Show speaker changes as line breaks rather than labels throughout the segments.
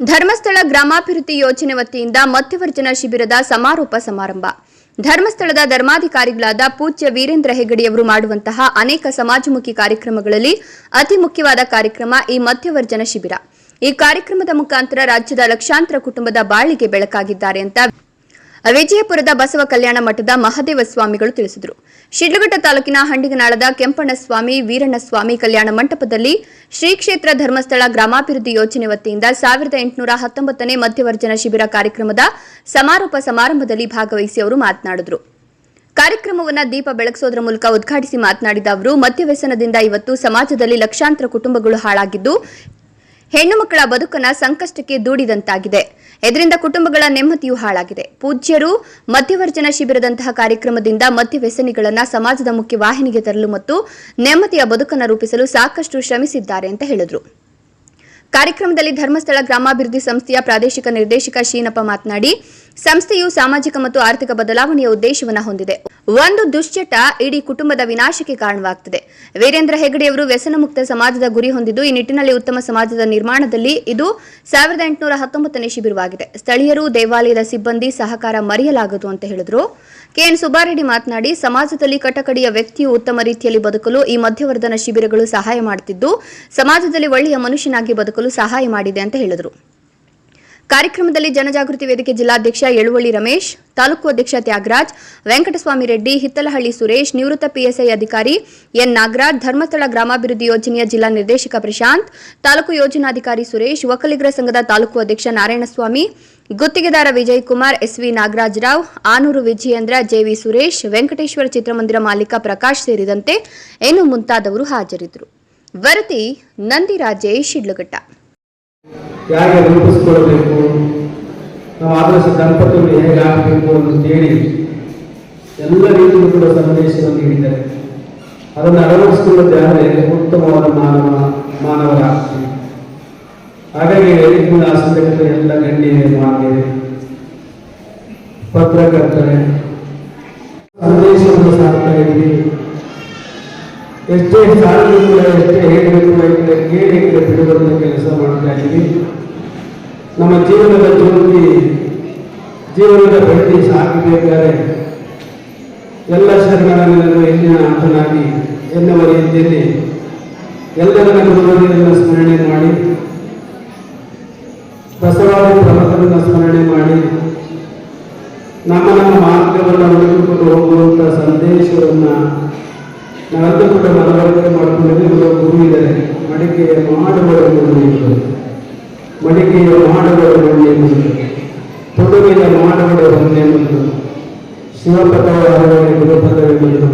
ಧರ್ಮಸ್ಥಳ ಗ್ರಾಮಾಭಿವೃದ್ಧಿ ಯೋಜನೆ ವತಿಯಿಂದ ಮಧ್ಯವರ್ಜನ ಶಿಬಿರದ ಸಮಾರೋಪ ಸಮಾರಂಭ. ಧರ್ಮಸ್ಥಳದ ಧರ್ಮಾಧಿಕಾರಿಗಳಾದ ಪೂಜ್ಯ ವೀರೇಂದ್ರ ಹೆಗಡೆಯವರು ಮಾಡುವಂತಹ ಅನೇಕ ಸಮಾಜಮುಖಿ ಕಾರ್ಯಕ್ರಮಗಳಲ್ಲಿ ಅತಿ ಮುಖ್ಯವಾದ ಕಾರ್ಯಕ್ರಮ ಈ ಮಧ್ಯವರ್ಜನ ಶಿಬಿರ. ಈ ಕಾರ್ಯಕ್ರಮದ ಮುಖಾಂತರ ರಾಜ್ಯದ ಲಕ್ಷಾಂತರ ಕುಟುಂಬದ ಬಾಳಿಗೆ ಬೆಳಕಾಗಿದ್ದಾರೆ ಅಂತ ವಿಜಯಪುರದ ಬಸವ ಕಲ್ಯಾಣ ಮಠದ ಮಹದೇವ ಸ್ವಾಮಿಗಳು ತಿಳಿಸಿದರು. ಶಿಡ್ಲಘಟ್ಟ ತಾಲೂಕಿನ ಹಂಡಿಗನಾಳದ ಕೆಂಪಣ್ಣಸ್ವಾಮಿ, ವೀರಣ್ಣಸ್ವಾಮಿ ಕಲ್ಯಾಣ ಮಂಟಪದಲ್ಲಿ ಶ್ರೀ ಕ್ಷೇತ್ರ ಧರ್ಮಸ್ಥಳ ಗ್ರಾಮಾಭಿವೃದ್ಧಿ ಯೋಜನೆ ವತಿಯಿಂದ ಸಾವಿರದ ಎಂಟುನೂರ ಹತ್ತೊಂಬತ್ತನೇ ಮಧ್ಯವರ್ಜನ ಶಿಬಿರ ಕಾರ್ಯಕ್ರಮದ ಸಮಾರೋಪ ಸಮಾರಂಭದಲ್ಲಿ ಭಾಗವಹಿಸಿ ಅವರು ಮಾತನಾಡಿದರು. ಕಾರ್ಯಕ್ರಮವನ್ನು ದೀಪ ಬೆಳಗಿಸೋದರ ಮೂಲಕ ಉದ್ಘಾಟಿಸಿ ಮಾತನಾಡಿದ ಅವರು, ಮದ್ಯವ್ಯಸನದಿಂದ ಇವತ್ತು ಸಮಾಜದಲ್ಲಿ ಲಕ್ಷಾಂತರ ಕುಟುಂಬಗಳು ಹಾಳಾಗಿದ್ದು ಹೆಣ್ಣು ಮಕ್ಕಳ ಬದುಕನ್ನ ಸಂಕಷ್ಟಕ್ಕೆ ದೂಡಿದಂತಾಗಿದೆ. ಇದರಿಂದ ಕುಟುಂಬಗಳ ನೆಮ್ಮದಿಯೂ ಹಾಳಾಗಿದೆ. ಪೂಜ್ಯರು ಮಧ್ಯವರ್ಜನ ಶಿಬಿರದಂತಹ ಕಾರ್ಯಕ್ರಮದಿಂದ ಮದ್ಯವ್ಯಸನಿಗಳನ್ನ ಸಮಾಜದ ಮುಖ್ಯ ವಾಹಿನಿಗೆ ತರಲು ಮತ್ತು ನೆಮ್ಮದಿಯ ಬದುಕನ್ನು ರೂಪಿಸಲು ಸಾಕಷ್ಟು ಶ್ರಮಿಸಿದ್ದಾರೆ ಅಂತ ಹೇಳಿದರು. ಕಾರ್ಯಕ್ರಮದಲ್ಲಿ ಧರ್ಮಸ್ಥಳ ಗ್ರಾಮಾಭಿವೃದ್ಧಿ ಸಂಸ್ಥೆಯ ಪ್ರಾದೇಶಿಕ ನಿರ್ದೇಶಕ ಶೀನಪ್ಪ ಮಾತನಾಡಿ ಸಂಸ್ಥೆಯು ಸಾಮಾಜಿಕ ಮತ್ತು ಆರ್ಥಿಕ ಬದಲಾವಣೆಯ ಉದ್ದೇಶವನ್ನು ಹೊಂದಿದೆ. ಒಂದು ದುಶ್ಚಟ ಇಡೀ ಕುಟುಂಬದ ವಿನಾಶಕ್ಕೆ ಕಾರಣವಾಗುತ್ತದೆ ವೀರೇಂದ್ರ ಹೆಗಡೆಯವರು ವ್ಯಸನ ಮುಕ್ತ ಸಮಾಜದ ಗುರಿ ಹೊಂದಿದ್ದು, ಈ ನಿಟ್ಟಿನಲ್ಲಿ ಉತ್ತಮ ಸಮಾಜದ ನಿರ್ಮಾಣದಲ್ಲಿ ಇದು ಸಾವಿರದ ಎಂಟುನೂರ ಹತ್ತೊಂಬತ್ತನೇ ಶಿಬಿರವಾಗಿದೆ. ಸ್ಥಳೀಯರು, ದೇವಾಲಯದ ಸಿಬ್ಬಂದಿ, ಸಹಕಾರ ಮರೆಯಲಾಗದು ಅಂತ ಹೇಳಿದರು. ಕೆಎನ್ ಸುಬ್ಬಾರೆಡ್ಡಿ ಮಾತನಾಡಿ, ಸಮಾಜದಲ್ಲಿ ಕಟಕಡಿಯ ವ್ಯಕ್ತಿಯು ಉತ್ತಮ ರೀತಿಯಲ್ಲಿ ಬದುಕಲು ಈ ಮಧ್ಯವರ್ಧನ ಶಿಬಿರಗಳು ಸಹಾಯ ಮಾಡುತ್ತಿದ್ದು ಸಮಾಜದಲ್ಲಿ ಒಳ್ಳೆಯ ಮನುಷ್ಯನಾಗಿ ಬದುಕಲು ಸಹಾಯ ಮಾಡಿದೆ ಅಂತ ಹೇಳಿದರು. ಕಾರ್ಯಕ್ರಮದಲ್ಲಿ ಜನಜಾಗೃತಿ ವೇದಿಕೆ ಜಿಲ್ಲಾಧ್ಯಕ್ಷ ಯಳುವಳ್ಳಿ ರಮೇಶ್, ತಾಲೂಕು ಅಧ್ಯಕ್ಷ ತ್ಯಾಗರಾಜ್, ವೆಂಕಟಸ್ವಾಮಿ ರೆಡ್ಡಿ, ಹಿತ್ತಲಹಳ್ಳಿ ಸುರೇಶ್, ನಿವೃತ್ತ ಪಿಎಸ್ಐ ಅಧಿಕಾರಿ ಎನ್ ನಾಗರಾಜ್, ಧರ್ಮಸ್ಥಳ ಗ್ರಾಮಾಭಿವೃದ್ಧಿ ಯೋಜನೆಯ ಜಿಲ್ಲಾ ನಿರ್ದೇಶಕ ಪ್ರಶಾಂತ್, ತಾಲೂಕು ಯೋಜನಾಧಿಕಾರಿ ಸುರೇಶ್, ಒಕ್ಕಲಿಗರ ಸಂಘದ ತಾಲೂಕು ಅಧ್ಯಕ್ಷ ನಾರಾಯಣಸ್ವಾಮಿ, ಗುತ್ತಿಗೆದಾರ ವಿಜಯ್ ಕುಮಾರ್ ಎಸ್ವಿ ನಾಗರಾಜರಾವ್, ಆನೂರು ವಿಜಯೇಂದ್ರ ಜೆವಿ ಸುರೇಶ್, ವೆಂಕಟೇಶ್ವರ ಚಿತ್ರಮಂದಿರ ಮಾಲೀಕ ಪ್ರಕಾಶ್ ಸೇರಿದಂತೆ ಇನ್ನು ಮುಂತಾದವರು ಹಾಜರಿದ್ದರು. ವರದಿ ನಂದಿರಾಜೇಶ್ ಶಿಡ್ಲಘಟ್ಟ.
ಹೇಗೆ ರೂಪಿಸ್ಕೊಳ್ಬೇಕು ನಾವು ಆದರ್ಶ ದಂಪತಿಗಳು ಹೇಗೆ ಆಗಬೇಕು ಅಂತೇಳಿ ಎಲ್ಲ ರೀತಿಯಲ್ಲೂ ಕೂಡ ಸಂದೇಶವನ್ನು ನೀಡಿದ್ದಾರೆ. ಅದನ್ನು ಅಳವಡಿಸಿಕೊಳ್ಳುವುದಾದರೆ ಉತ್ತಮವಾದ ಮಾನವ, ಮಾನವರಾಗ್ತೀವಿ. ಹಾಗಾಗಿ ಇಂದಿನ ಆಸಕ್ತ ಎಲ್ಲ ಗಣ್ಯರೇ ಮಾಡಿದೆ ಪತ್ರಕರ್ತರೆ, ಸಂದೇಶವನ್ನು ಸಾರ್ತಾ ಇದ್ದೀವಿ ಎಷ್ಟೇ ಸಾಲಲು ಎಷ್ಟೇ ಹೇಳಬೇಕು ಎಂದರೆ ಕೇಳಿಕೆ ಬಿಡುವಂಥ ಕೆಲಸ ಮಾಡ್ತಾ ಇದ್ದೀವಿ. ನಮ್ಮ ಜೀವನದ ಜ್ಯೋತಿ ಜೀವನದ ಬೆಳ್ಳಿ ಸಾಕಬೇಕಾದ್ರೆ ಎಲ್ಲ ಶರಣರನ್ನು ಹೆಚ್ಚಿನ ಆತನಾಗಿ ಎನ್ನುವ ರೀತಿಯಲ್ಲಿ ಎಲ್ಲರನ್ನ ಗುರುಗಳನ್ನು ಸ್ಮರಣೆ ಮಾಡಿ, ಬಸವಾದಿ ಪ್ರಮುಖರನ್ನು ಸ್ಮರಣೆ ಮಾಡಿ, ನಮ್ಮ ನಮ್ಮ ಮಾರ್ಗವನ್ನು ಹುಡುಕಿಕೊಂಡು ಹೋಗುವಂಥ ಸಂದೇಶವನ್ನು ನಾವೆಲ್ಲರೂ ಕೂಡ ಮನವರಿಕೆ ಮಾಡಿಕೊಂಡಿದ್ದು ಇವರು ಗುರು ಇದ್ದಾರೆ ಮಡಿಕೆಯ ಮಾಡುವವರು ಗುರು ಮಡಿಕೆಯ ಮಾಡುವವರು ಹೊಂದೆ ತೊಡುಗೆಯ ಮಾಡುವವರು ಹೊಂದೆ ಮತ್ತು ಶಿವಪದವರ ಗುರುಪದವಿ ಮತ್ತು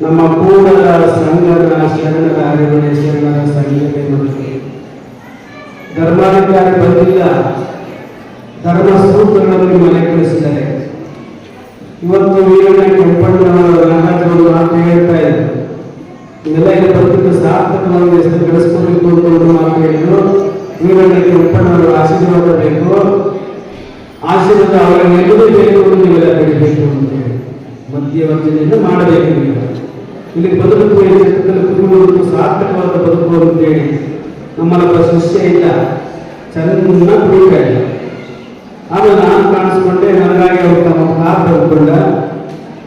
ನಮ್ಮ ಕೂಡಲ ಸಂಘದ ಶರಣರ ಅರಿವಡೆ ಶರಣರ ಸಂಘಟನೆ ಮತ್ತು ಧರ್ಮಾಧಿಕಾರಿ ಬಂದಿಲ್ಲ ಧರ್ಮ ಸೂತ್ರಗಳನ್ನು ಮನೆ ಕಳಿಸಿದ್ದಾರೆ ಇವತ್ತು ವೀರಣ್ಣ ಕೆಂಪಣ್ಣನವರ ನಾಗರಾಜರು ಮಾತು ಹೇಳ್ತಾ ಇದ್ದಾರೆ ಇದೆಲ್ಲ ಇಲ್ಲಿ ಬರ್ತಿದ್ದು ಸಾರ್ಥಕವಾಗಿ ಹೆಸರು ಅಂತ ಒಂದು ಮಾತು ಹೇಳಿದ್ರು. ವೀರಣ್ಣ ಕೆಂಪಣ್ಣವರು ಆಶೀರ್ವಾದ ಬೇಕು. ಆಶೀರ್ವಾದ ಅವರ ನೆಮ್ಮದಿ ಬೇಕು ಅಂತ ನೀವೆಲ್ಲ ಬೆಳಿಬೇಕು ಅಂತ ಹೇಳಿ. ಮಧ್ಯವರ್ಜನೆಯನ್ನು ಮಾಡಬೇಕು ನೀವು. ಇಲ್ಲಿ ಬದುಕು ಕುಟುಂಬಗಳು ಸಾರ್ಥಕವಾದ ಬದುಕು ಅಂತೇಳಿ ನಮ್ಮಲ್ಲೊಬ್ಬ ಶಿಷ್ಯ ಇಲ್ಲ. ಕುಡಿತಾ ಇಲ್ಲ. ಆಮೇಲೆ ನಾನು ಕಾಣಿಸ್ಕೊಂಡೆ, ನನಗಾಗಿ ಅವ್ರು ತಮ್ಮ ಕಾರ್ ತಗೊಂಡ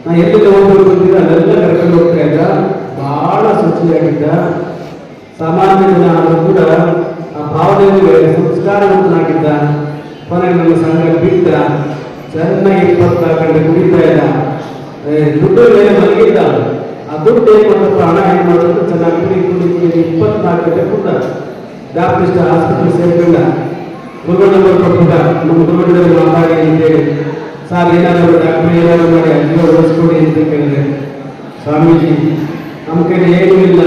ನಾ ಎಲ್ಲಿ ಅಂತಿದ್ದ ಅಲ್ಲೆಲ್ಲ ಕರ್ಕೊಂಡು ಹೋಗ್ತಾ ಇದ್ದ. ಬಹಳ ಶುಚಿಯಾಗಿದ್ದ ಸಾಮಾನ್ಯ ಜನ ಆದರೂ ಕೂಡ ಆ ಭಾವನೆಗೆ ಸಂಸ್ಕಾರವಂತನಾಗಿದ್ದ ನಮ್ಮ ಸಂಘ ಬಿದ್ದ ಚೆನ್ನಾಗಿ ಇಪ್ಪತ್ತ ಗಂಟೆ ಕುಡಿತಾ ಇದ್ದ. ದುಡ್ಡು ಮೇಲೆ ಮಲಗಿದ್ದ ಆ ದುಡ್ಡು ಏನು ಮಾಡಪ್ಪ ಹಣ ಏನು ಮಾಡೋದು ಚೆನ್ನಾಗಿ ಕುಡಿ ಕುಡಿ ಇಪ್ಪತ್ನಾಲ್ಕು ಗಂಟೆ ಕೂಡ ಡಾಕ್ಟರ್ ಹಾಸ್ಪಿಟಲ್ ಸೇರ್ಕೊಂಡ. ನಂಬರ್ ಕೊಟ್ಟಿದ್ದ ನಮ್ಮ ಗುರುಗಳಲ್ಲಿ ಮಾತಾಡಿ ಅಂತೇಳಿ ಸರ್ ಏನಾದರೂ ಡಾಕ್ಟರ್ ಏನಾದರೂ ಮಾಡಿ ಅಜ್ಜಿಯೋ ಉಳಿಸ್ಕೊಡಿ ಅಂತ ಕೇಳಿದ್ರೆ ಸ್ವಾಮೀಜಿ ನಮ್ಮ ಕಡೆ ಏನೂ ಇಲ್ಲ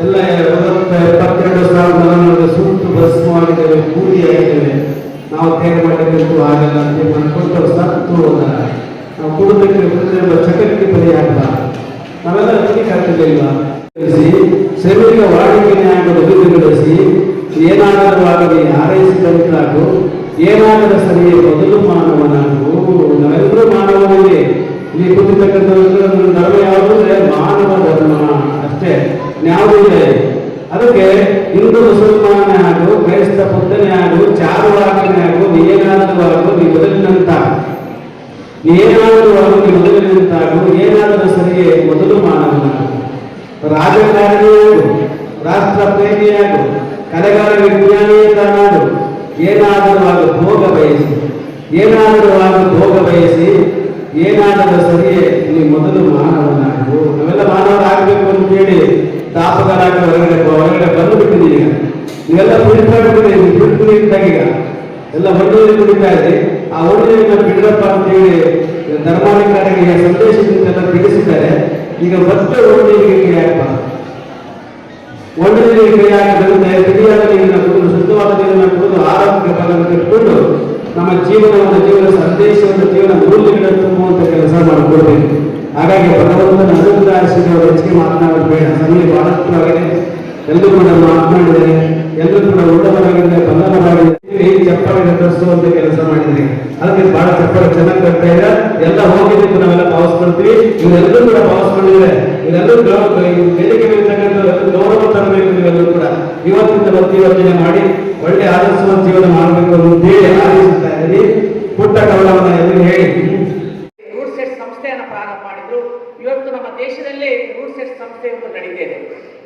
ಎಲ್ಲ ಒಂಬತ್ತು ಎಪ್ಪತ್ತೆರಡು ಸಾವಿರದ ನಾನ್ನೂರು ಬಸ್ ಮಾಡಿದ್ದೇವೆ ಕೂಲಿ ಆಗಿದ್ದೇವೆ ನಾವು ತಯಾರು ಮಾಡಬೇಕು ಆಗಲ್ಲ ಅಂತ ಮಾಡ್ಕೊಂಡು ಸತ್ತು ಹೋದ ನಾವು ಕುಡಿದಕ್ಕೆ ಚಟಕ್ಕೆ ಬಲಿಯಾಗಲ್ಲ ನಾವೆಲ್ಲ ತಿಳಿಕಾಗ್ತಿರ್ಲಿಲ್ವಾ ಶ್ರಮಿಕ ವಾಡಿಕೆನೇ ಆಗಲು ಅಭಿವೃದ್ಧಿಗೊಳಿಸಿ ಏನಾದರೂ ಆಗಲಿ ಹಾರೈಸಿದಂತಾಗು ಏನಾದರೂ ಸರಿಯೇ ಮೊದಲು ಮಾನವನಾಗು. ನಾವೆಲ್ಲರೂ ಮಾನವನಿಗೆ. ಇಲ್ಲಿ ಕೂತಿರ್ತಕ್ಕಂಥ ಧರ್ಮ ಯಾವುದು ಅಂದರೆ ಮಾನವ ಧರ್ಮ ಅಷ್ಟೇ. ಯಾವುದೂ ಇದೆ ಅದಕ್ಕೆ ಹಿಂದೂ ಮುಸಲ್ಮಾನ ಆಗು, ಕ್ರೈಸ್ತ ಬುದ್ಧನೇ ಆಗು ಚಾರುವಾಕನೇ ಆಗು ಏನಾದರೂ ಆಗು ನೀ ಮೊದಲಿನಂತ ಏನಾದರೂ ಆಗು ನೀ ಮೊದಲಿನಂತಾಗು ಏನಾದರೂ ಸರಿಯೇ ಮೊದಲು ಮಾನವನಾಗು. ರಾಜಕಾರಣಿಯಾಗು ರಾಷ್ಟ್ರ ಪ್ರೇಮಿಯಾಗು ಕಲೆಗಾರ ವಿಜ್ಞಾನಿಯನ್ನಾಗು ಏನಾದರೂ ಆಗ ಭೋಗ ಬಯಸಿ, ಏನಾದರೂ ಆಗ ಭೋಗ ಬಯಸಿ, ಏನಾದರೂ ಸರಿಯೇ ನೀವು ಮೊದಲು ಮಾನವನಾಗು. ನಾವೆಲ್ಲ ಮಾನವರಾಗಬೇಕು ಅಂತ ಹೇಳಿ ತಾಪಕರಾಗಿ ಹೊರಗಡೆ ಹೊರಗಡೆ ಬಂದು ಬಿಟ್ಟಿದ್ದೀರಿ ಈಗ. ನೀವೆಲ್ಲ ಬಿಟ್ಟು ಬಿಡ್ತಿದ್ದಾಗ ಈಗ. ಎಲ್ಲ ಹೊಟ್ಟೆಯಲ್ಲಿ ಕುಡಿತಾ ಇದೆ ಆ ಹೊಟ್ಟೆಯನ್ನು ಬಿಡಪ್ಪ ಅಂತ ಹೇಳಿ ಧರ್ಮಾಧಿಕಾರಿಗೆ ಸಂದೇಶದಿಂದ ಬಿಡಿಸಿದ್ದಾರೆ ಈಗ ಮತ್ತೆ ಒಳ್ಳೆಯ ಯಾಕಪ್ಪ ಒಳ್ಳೆಯ ಕೈಯಾಗಿ ಬರುತ್ತೆ ತಿಳಿಯಾದ ನೀರನ್ನು ಕುಡಿದು ಶುದ್ಧವಾದ ನೀರನ್ನು ಕುಡಿದು ಆರೋಗ್ಯ ನಮ್ಮ ಜೀವನವನ್ನು ಜೀವನ ಸಂದೇಶವನ್ನು ಜೀವನ ಮೌಲ್ಯಗಳನ್ನು ತುಂಬುವಂತ ಕೆಲಸ ಮಾಡಿಕೊಡ್ಬೇಕು ಹಾಗಾಗಿ ಭಗವಂತನ ಆಶೀರ್ವಾದ ಹೆಚ್ಚಿಗೆ ಮಾತನಾಡೋದು ಬೇಡ ಸಮಯ ಬಹಳಷ್ಟು ಆಗಿದೆ ಎಲ್ಲರೂ ಕೂಡ ಮಾತನಾಡಿದರೆ, ಎಲ್ಲರೂ ಕೂಡ ಉಳ್ಳವರಾಗಿದ್ದಾರೆ ಬಂಧನವಾಗಿದೆ ಕೆಲಸ ಮಾಡಿದ್ರೆ. ಅದಕ್ಕೆ ಬಹಳ ಚಪ್ಪಲಿ ಚೆನ್ನಾಗಿ ಕಟ್ತಾ ಇಲ್ಲ ಎಲ್ಲ ಹೋಗಿದ್ದಕ್ಕೆ ನಾವೆಲ್ಲ ಭಾವಿಸ್ಕೊಳ್ತೀವಿ ಇವರೆಲ್ಲರೂ ಕೂಡ ಭಾವಿಸ್ಕೊಂಡಿದ್ದಾರೆ ಇವರೆಲ್ಲರೂ ಗೌರವ ತರಬೇಕು ನೀವೆಲ್ಲರೂ ಕೂಡ ಇವತ್ತಿಂದ ಭಕ್ತಿ ಯೋಚನೆ ಮಾಡಿ ಒಳ್ಳೆ ಆದರ್ಶವಾದ ಜೀವನ ಮಾಡಬೇಕು ಅಂತ ಆಲೋಚಿಸ್ತಾ ಇದ್ದೀರಿ. ಪುಟ್ಟ ಕವಲವನ್ನ ಎದುರು ಹೇಳಿ.
ಸಂಸ್ಥೆಯನ್ನು ಪ್ರಾರಂಭ ಮಾಡಿದ್ರು. ಇವತ್ತು ನಮ್ಮ ದೇಶದಲ್ಲಿ ರೂಟ್ ಸೆಟ್ ಸಂಸ್ಥೆ ಒಂದು ನಡೀತಿದೆ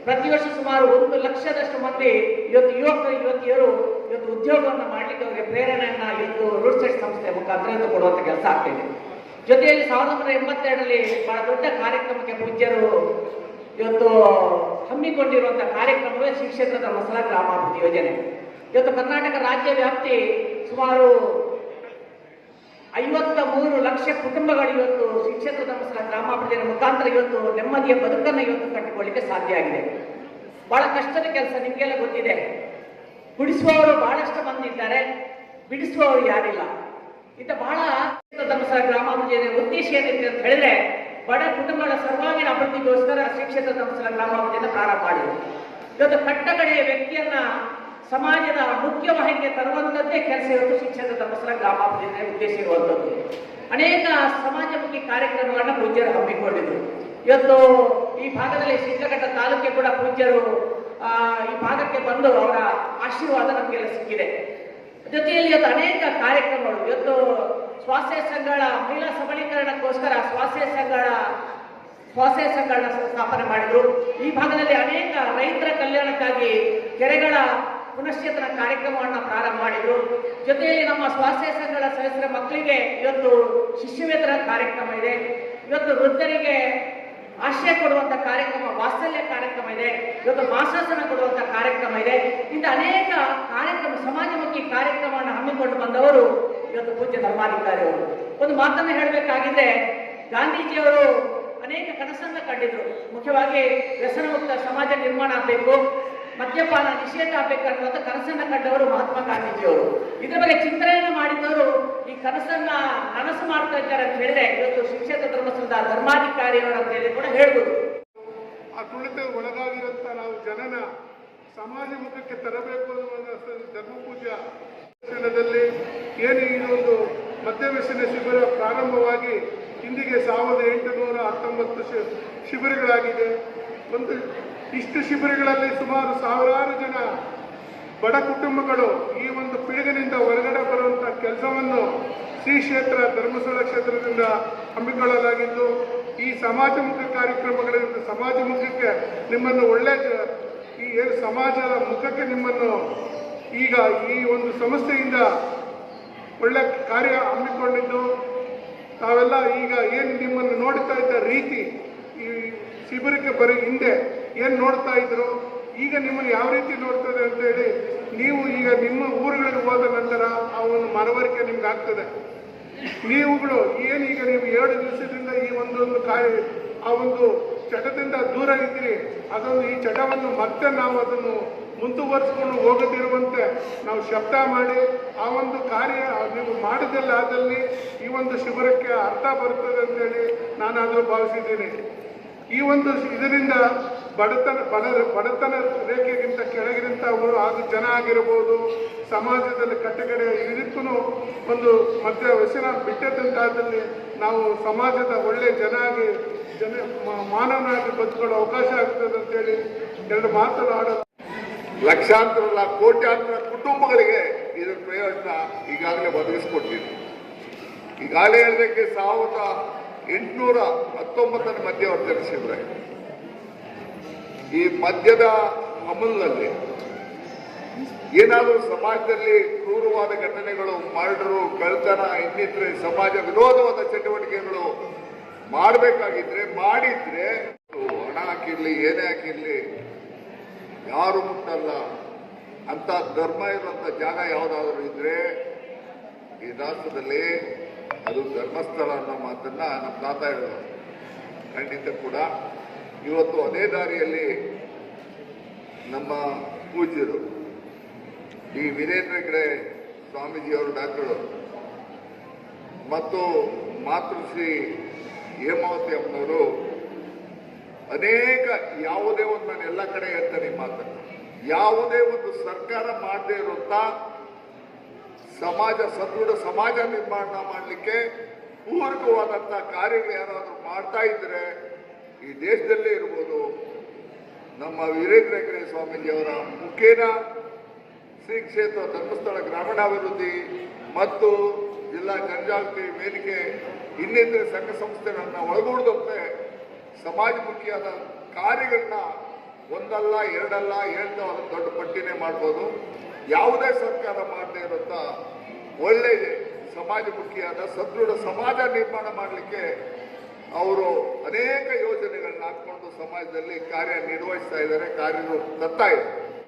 ಪ್ರತಿ ವರ್ಷ ಸುಮಾರು ಒಂದು ಲಕ್ಷದಷ್ಟು ಮಂದಿ ಇವತ್ತು ಯುವಕರು, ಯುವತಿಯರು ಇವತ್ತು ಉದ್ಯೋಗವನ್ನು ಮಾಡಲಿಕ್ಕೆ ಅವರಿಗೆ ಪ್ರೇರಣೆಯನ್ನ ಇವತ್ತು ರೂಟ್ ಸೆಟ್ ಸಂಸ್ಥೆ ಮುಖಾಂತರ ಇವತ್ತು ಕೊಡುವಂತ ಕೆಲಸ ಆಗ್ತಿದೆ ಜೊತೆಯಲ್ಲಿ ಸಾವಿರದ ಒಂಬೈನೂರ ಎಂಬತ್ತೆರಡರಲ್ಲಿ ಬಹಳ ದೊಡ್ಡ ಕಾರ್ಯಕ್ರಮಕ್ಕೆ ಪೂಜ್ಯರು ಇವತ್ತು ಹಮ್ಮಿಕೊಂಡಿರುವಂತಹ ಕಾರ್ಯಕ್ರಮವೇ ಶ್ರೀ ಕ್ಷೇತ್ರ ಧರ್ಮಸ್ಥಳ ಗ್ರಾಮಾಭಿವೃದ್ಧಿ ಯೋಜನೆ. ಇವತ್ತು ಕರ್ನಾಟಕ ರಾಜ್ಯ ವ್ಯಾಪ್ತಿ ಸುಮಾರು ಐವತ್ತ ಮೂರು ಲಕ್ಷ ಕುಟುಂಬಗಳು ಇವತ್ತು ಶಿಕ್ಷಕ ಧರ್ಮಸ್ಥಳ ಗ್ರಾಮಾಭಿವೃದ್ಧಿಯ ಮುಖಾಂತರ ಇವತ್ತು ನೆಮ್ಮದಿಯ ಬದುಕನ್ನು ಇವತ್ತು ಕಟ್ಟಿಕೊಳ್ಳಿಕ್ಕೆ ಸಾಧ್ಯ ಆಗಿದೆ. ಬಹಳ ಕಷ್ಟದ ಕೆಲಸ ನಿಮಗೆಲ್ಲ ಗೊತ್ತಿದೆ. ಬಿಡಿಸುವವರು ಬಹಳಷ್ಟು ಬಂದಿದ್ದಾರೆ. ಬಿಡಿಸುವವರು ಯಾರಿಲ್ಲ. ಇಂಥ ಬಹಳ ಧರ್ಮಸ್ಥಳ ಗ್ರಾಮಾಭಿವೃದ್ಧಿಯ ಉದ್ದೇಶ ಏನಿದೆ ಅಂತ ಹೇಳಿದ್ರೆ ಬಡ ಕುಟುಂಬಗಳ ಸರ್ವಾಂಗೀಣ ಅಭಿವೃದ್ಧಿಗೋಸ್ಕರ ಶಿಕ್ಷಕ ಧರ್ಮಸ್ಥಳ ಗ್ರಾಮಾಭಿವೃದ್ಧಿಯನ್ನು ಪ್ರಾರಂಭ ಮಾಡಿದರು ಇವತ್ತು ಕಟ್ಟಕಡೆಯ ವ್ಯಕ್ತಿಯನ್ನ ಸಮಾಜದ ಮುಖ್ಯ ವಾಹಿನಿಗೆ ತರುವಂತದ್ದೇ ಕೆಲಸ ಇವತ್ತು ಶಿಕ್ಷಕ ಧರ್ಮಸ್ಥಳ ಗ್ರಾಮಾಭಿವೃದ್ಧಿ ಉದ್ದೇಶ ಇರುವಂತದ್ದು. ಅನೇಕ ಸಮಾಜಮುಖಿ ಕಾರ್ಯಕ್ರಮಗಳನ್ನ ಪೂಜ್ಯರು ಹಮ್ಮಿಕೊಂಡಿದ್ರು. ಇವತ್ತು ಈ ಭಾಗದಲ್ಲಿ ಶಿಡ್ಲಘಟ್ಟ ತಾಲೂಕಿಗೆ ಕೂಡ ಪೂಜ್ಯರು ಆ, ಈ ಭಾಗಕ್ಕೆ ಬಂದು ಅವರ ಆಶೀರ್ವಾದ ನಮಗೆಲ್ಲ ಸಿಕ್ಕಿದೆ. ಜೊತೆಯಲ್ಲಿ ಇವತ್ತು ಅನೇಕ ಕಾರ್ಯಕ್ರಮಗಳು. ಇವತ್ತು ಸ್ವಾಸ್ಥ್ಯ ಸಂಘಗಳ ಮಹಿಳಾ ಸಬಲೀಕರಣಕ್ಕೋಸ್ಕರ ಸ್ವಾಸ್ಥ್ಯ ಸಂಘಗಳ ಸ್ವಾಸ್ಥ್ಯ ಸಂಘಗಳನ್ನ ಸ್ಥಾಪನೆ ಮಾಡಿದ್ರು. ಈ ಭಾಗದಲ್ಲಿ ಅನೇಕ ರೈತರ ಕಲ್ಯಾಣಕ್ಕಾಗಿ ಕೆರೆಗಳ ಪುನಶ್ಚೇತನ ಕಾರ್ಯಕ್ರಮವನ್ನು ಪ್ರಾರಂಭ ಮಾಡಿದ್ರು. ಜೊತೆಯಲ್ಲಿ ನಮ್ಮ ಸ್ವಾಸ್ಥ್ಯ ಸಂಘಗಳ ಸದಸ್ಯರ ಮಕ್ಕಳಿಗೆ ಇವತ್ತು ಶಿಷ್ಯವೇತರ ಕಾರ್ಯಕ್ರಮ ಇದೆ. ಇವತ್ತು ವೃದ್ಧರಿಗೆ ಆಶ್ರಯ ಕೊಡುವಂತ ಕಾರ್ಯಕ್ರಮ, ವಾತ್ಸಲ್ಯ ಕಾರ್ಯಕ್ರಮ ಇದೆ. ಇವತ್ತು ಮಾಸಾಸನ ಕೊಡುವಂತ ಕಾರ್ಯಕ್ರಮ ಇದೆ. ಇಂಥ ಅನೇಕ ಕಾರ್ಯಕ್ರಮ, ಸಮಾಜಮುಖಿ ಕಾರ್ಯಕ್ರಮವನ್ನು ಹಮ್ಮಿಕೊಂಡು ಬಂದವರು ಇವತ್ತು ಪೂಜ್ಯ ಧರ್ಮಾಧಿಕಾರಿ ಅವರು ಒಂದು ಮಾತನ್ನ ಹೇಳಬೇಕಾಗಿದ್ರೆ, ಗಾಂಧೀಜಿಯವರು ಅನೇಕ ಕನಸನ್ನ ಕಂಡಿದ್ರು. ಮುಖ್ಯವಾಗಿ ವ್ಯಸನ ಮುಕ್ತ ಸಮಾಜ ನಿರ್ಮಾಣ ಆಗಬೇಕು, ಮದ್ಯಪಾನ ನಿಷೇಧ ಆಗಬೇಕು ಅನ್ನುವಂಥ ಕನಸನ್ನ ಕಂಡವರು ಮಹಾತ್ಮ ಗಾಂಧೀಜಿಯವರು. ಇದ್ರ ಬಗ್ಗೆ ಚಿಂತನೆಯನ್ನು ಮಾಡಿದವರು ಈ ಕನಸನ್ನ ಕನಸು ಮಾಡ್ತಾ ಇದ್ದಾರೆ ಅಂತ ಹೇಳಿದ್ರೆ, ಇವತ್ತು ಶಿಕ್ಷಕ ಧರ್ಮಸ್ಥಳದ ಧರ್ಮಾಧಿಕಾರಿಯವರು ಅಂತ ಹೇಳಿ ಕೂಡ ಹೇಳ್ಬೋದು.
ಆ ಕುಳಿತ ಒಳಗಾಗಿರುವಂತ ನಾವು ಜನನ ಸಮಾಜ ಮುಖಕ್ಕೆ ತರಬೇಕು ಅನ್ನುವ ಧರ್ಮಪೂಜಾ ಶಿಕ್ಷಣದಲ್ಲಿ ಏನು ಇದೊಂದು ಮದ್ಯವ್ಯಸನ ಶಿಬಿರ ಪ್ರಾರಂಭವಾಗಿ ಇಂದಿಗೆ ಸಾವಿರದ ಎಂಟುನೂರ ಹತ್ತೊಂಬತ್ತು ಶಿಬಿರಗಳಾಗಿದೆ. ಒಂದು ಇಷ್ಟು ಶಿಬಿರಗಳಲ್ಲಿ ಸುಮಾರು ಸಾವಿರಾರು ಜನ ಬಡ ಕುಟುಂಬಗಳು ಈ ಒಂದು ಪಿಡುಗಿನಿಂದ ಹೊರಗಡೆ ಬರುವಂತ ಕೆಲಸವನ್ನು ಶ್ರೀ ಕ್ಷೇತ್ರ ಧರ್ಮಸ್ಥಳ ಕ್ಷೇತ್ರದಿಂದ ಹಮ್ಮಿಕೊಳ್ಳಲಾಗಿದ್ದು, ಈ ಸಮಾಜಮುಖ ಕಾರ್ಯಕ್ರಮಗಳಿಂದ ಸಮಾಜಮುಖಕ್ಕೆ ನಿಮ್ಮನ್ನು ಒಳ್ಳೆ ಈ ಸಮಾಜದ ಮುಖಕ್ಕೆ ನಿಮ್ಮನ್ನು ಈಗ ಈ ಒಂದು ಸಂಸ್ಥೆಯಿಂದ ಒಳ್ಳೆ ಕಾರ್ಯ ಹಮ್ಮಿಕೊಂಡಿದ್ದು. ತಾವೆಲ್ಲ ಈಗ ಏನು ನಿಮ್ಮನ್ನು ನೋಡ್ತಾ ಇದ್ದ ರೀತಿ ಈ ಶಿಬಿರಕ್ಕೆ ಬರೀ ಹಿಂದೆ ಏನು ನೋಡ್ತಾ ಇದ್ರು? ಈಗ ನಿಮ್ಮನ್ನು ಯಾವ ರೀತಿ ನೋಡ್ತದೆ ಅಂತ ಹೇಳಿ ನೀವು ಈಗ ನಿಮ್ಮ ಊರುಗಳಿಗೆ ಹೋದ ನಂತರ ಆ ಒಂದು ಮನವರಿಕೆ ನಿಮ್ಗೆ ಆಗ್ತದೆ. ನೀವುಗಳು ಏನೀಗ ನೀವು ಏಳು ದಿವಸದಿಂದ ಈ ಒಂದೊಂದು ಕಾರ್ಯ ಆ ಒಂದು ಚಟದಿಂದ ದೂರ ಇದ್ದೀರಿ. ಅದೊಂದು ಈ ಚಟವನ್ನು ಮತ್ತೆ ನಾವು ಅದನ್ನು ಮುಂದುವರಿಸ್ಕೊಂಡು ಹೋಗದಿರುವಂತೆ ನಾವು ಶಬ್ದ ಮಾಡಿ ಆ ಒಂದು ಕಾರ್ಯ ನೀವು ಮಾಡಿದಲ್ಲ ಆದಲ್ಲಿ ಈ ಒಂದು ಶಿಬಿರಕ್ಕೆ ಅರ್ಥ ಬರ್ತದೆ ಅಂತೇಳಿ ನಾನಾದರೂ ಭಾವಿಸಿದ್ದೀನಿ. ಈ ಒಂದು ಇದರಿಂದ ಬಡತನ, ಬಡ, ಬಡತನ ರೇಖೆಗಿಂತ ಕೆಳಗಿರಂತವರು ಅದು ಜನ ಆಗಿರಬಹುದು ಸಮಾಜದಲ್ಲಿ ಕಟ್ಟಕಡೆ ಇದಕ್ಕೂ ಒಂದು ಮಧ್ಯ ವ್ಯಸನ ಬಿಟ್ಟದಂತಾದಲ್ಲಿ ನಾವು ಸಮಾಜದ ಒಳ್ಳೆ ಜನ ಆಗಿ, ಜನ ಮಾನವನಾಗಿ ಬದುಕೊಳ್ಳೋ ಅವಕಾಶ ಆಗ್ತದೆ ಅಂತೇಳಿ ಎರಡು ಮಾತನಾಡೋದು
ಲಕ್ಷಾಂತರ, ಕೋಟ್ಯಾಂತರ ಕುಟುಂಬಗಳಿಗೆ ಇದರ ಪ್ರಯೋಜನ ಈಗಾಗಲೇ ಒದಗಿಸ್ಕೊಟ್ಟಿದೆ ಈಗಾಗಲೇ ಹೇಳಿದಕ್ಕೆ ಸಾವಿರದ ಎಂಟುನೂರ ಹತ್ತೊಂಬತ್ತನೇ ಮಧ್ಯವರ್ತಿ ಶಿಬಿರ. ಈ ಮದ್ಯದ ಅಮಲ್ನಲ್ಲಿ ಏನಾದರೂ ಸಮಾಜದಲ್ಲಿ ಕ್ರೂರವಾದ ಘಟನೆಗಳು, ಮರ್ಡರು ಕಳ್ತನ ಇನ್ನಿತರೆ ಸಮಾಜ ವಿರೋಧವಾದ ಚಟುವಟಿಕೆಗಳು ಮಾಡಬೇಕಾಗಿದ್ರೆ, ಮಾಡಿದ್ರೆ ಹಣ ಹಾಕಿರ್ಲಿ, ಏನೇ ಹಾಕಿರ್ಲಿ ಯಾರು ಮುಟ್ಟಲ್ಲ. ಅಂತ ಧರ್ಮ ಇರುವಂತ ಜಾಗ ಯಾವುದಾದ್ರೂ ಇದ್ರೆ ಈ ರಾಷ್ಟ್ರದಲ್ಲಿ ಅದು ಧರ್ಮಸ್ಥಳ ಅನ್ನೋ ಮಾತನ್ನ ನಮ್ಮ ತಾತ ಹೇಳಿದ್ರು. ಖಂಡಿತ ಕೂಡ. ಇವತ್ತು ಅದೇ ದಾರಿಯಲ್ಲಿ ನಮ್ಮ ಪೂಜ್ಯರು ಈ ವೀರೇಂದ್ರ ಹೆಗ್ಡೆ ಸ್ವಾಮೀಜಿಯವರು, ಡಾಕ್ಟರು ಮತ್ತು ಮಾತೃಶ್ರೀ ಹೇಮಾವತಿ ಅಮ್ಮನವರು ಅನೇಕ ಯಾವುದೇ ಒಂದು ನಾನು ಎಲ್ಲ ಕಡೆ ಹೇಳ್ತೇನೆ ಮಾತನ್ನು. ಯಾವುದೇ ಒಂದು ಸರ್ಕಾರ ಮಾಡದೇ ಇರುವಂತ ಸಮಾಜ, ಸದೃಢ ಸಮಾಜ ನಿರ್ಮಾಣ ಮಾಡಲಿಕ್ಕೆ ಪೂರಕವಾದಂತಹ ಕಾರ್ಯಗಳು ಯಾರಾದರೂ ಮಾಡ್ತಾ ಇದ್ರೆ ಈ ದೇಶದಲ್ಲೇ ಇರ್ಬೋದು. ನಮ್ಮ ವೀರೇಂದ್ರ ಹೆಗ್ಗಡೆ ಸ್ವಾಮೀಜಿಯವರ ಮುಖೇನ ಶ್ರೀ ಕ್ಷೇತ್ರ ಧರ್ಮಸ್ಥಳ ಗ್ರಾಮೀಣಾಭಿವೃದ್ಧಿ ಮತ್ತು ಜಿಲ್ಲಾ ಜನಜಾಗೃತಿ ವೇದಿಕೆ ಇನ್ನಿತರ ಸಂಘ ಸಂಸ್ಥೆಗಳನ್ನ ಒಳಗೂಡದಂತೆ ಸಮಾಜಮುಖಿಯಾದ ಕಾರ್ಯಗಳನ್ನ ಒಂದಲ್ಲ, ಎರಡಲ್ಲ ಹೇಳ್ತಾ ದೊಡ್ಡ ಪಟ್ಟಿನೇ ಮಾಡ್ಬೋದು. ಯಾವುದೇ ಸರ್ಕಾರ ಮಾಡದೇ ಇರುವಂತ ಒಳ್ಳೆ ಸಮಾಜಮುಖಿಯಾದ ಸದೃಢ ಸಮಾಜ ನಿರ್ಮಾಣ ಮಾಡಲಿಕ್ಕೆ ಅವರು ಅನೇಕ ಯೋಜನೆಗಳನ್ನ ಹಾಕೊಂಡು ಸಮಾಜದಲ್ಲಿ ಕಾರ್ಯ ನಿರ್ವಹಿಸ್ತಾ ಇದ್ದಾರೆ ಕಾರ್ಯ ತರ್ತಾ ಇದ್ದಾರೆ.